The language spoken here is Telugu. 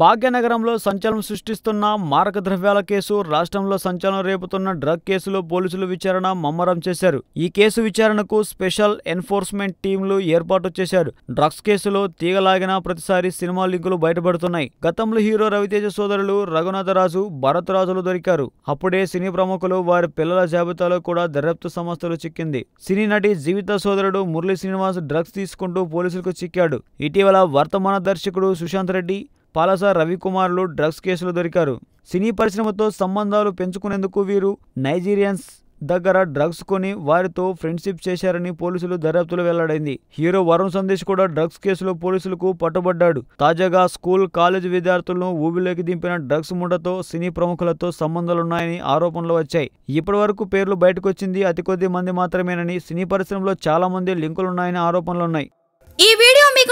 భాగ్యనగరంలో సంచలనం సృష్టిస్తున్న మారక ద్రవ్యాల కేసు రాష్ట్రంలో సంచలనం రేపుతున్న డ్రగ్ కేసులో పోలీసులు విచారణ ముమ్మరం చేశారు. ఈ కేసు విచారణకు స్పెషల్ ఎన్ఫోర్స్మెంట్ టీంలు ఏర్పాటు చేశారు. డ్రగ్స్ కేసులో తీగలాగిన ప్రతిసారి సినిమా లింకులు బయటపడుతున్నాయి. గతంలో హీరో రవితేజ సోదరులు రఘునాథరాజు భరత్ రాజులు దొరికారు. అప్పుడే సినీ ప్రముఖులు వారి పిల్లల జాబితాలో కూడా దర్యాప్తు సంస్థలు చిక్కింది. సినీ నటి జీవిత సోదరుడు మురళీ శ్రీనివాస్ డ్రగ్స్ తీసుకుంటూ పోలీసులకు చిక్కాడు. ఇటీవల వర్తమాన దర్శకుడు సుశాంత్ రెడ్డి పాలస రవికుమార్లు డ్రగ్స్ కేసులో దొరికారు. సినీ పరిశ్రమతో సంబంధాలు పెంచుకునేందుకు వీరు నైజీరియన్స్ దగ్గర డ్రగ్స్ కొని వారితో ఫ్రెండ్షిప్ చేశారని పోలీసులు దర్యాప్తులో వెల్లడైంది. హీరో వరుణ్ సందేశ్ కూడా డ్రగ్స్ కేసులో పోలీసులకు పట్టుబడ్డాడు. తాజాగా స్కూల్ కాలేజ్ విద్యార్థులను ఊబిలోకి దింపిన డ్రగ్స్ ముఠతో సినీ ప్రముఖులతో సంబంధాలున్నాయని ఆరోపణలు వచ్చాయి. ఇప్పటి వరకు పేర్లు బయటకొచ్చింది అతి కొద్ది మంది మాత్రమేనని సినీ పరిశ్రమలో చాలా మంది లింకులున్నాయని ఆరోపణలున్నాయి. ఈ వీడియో మీకు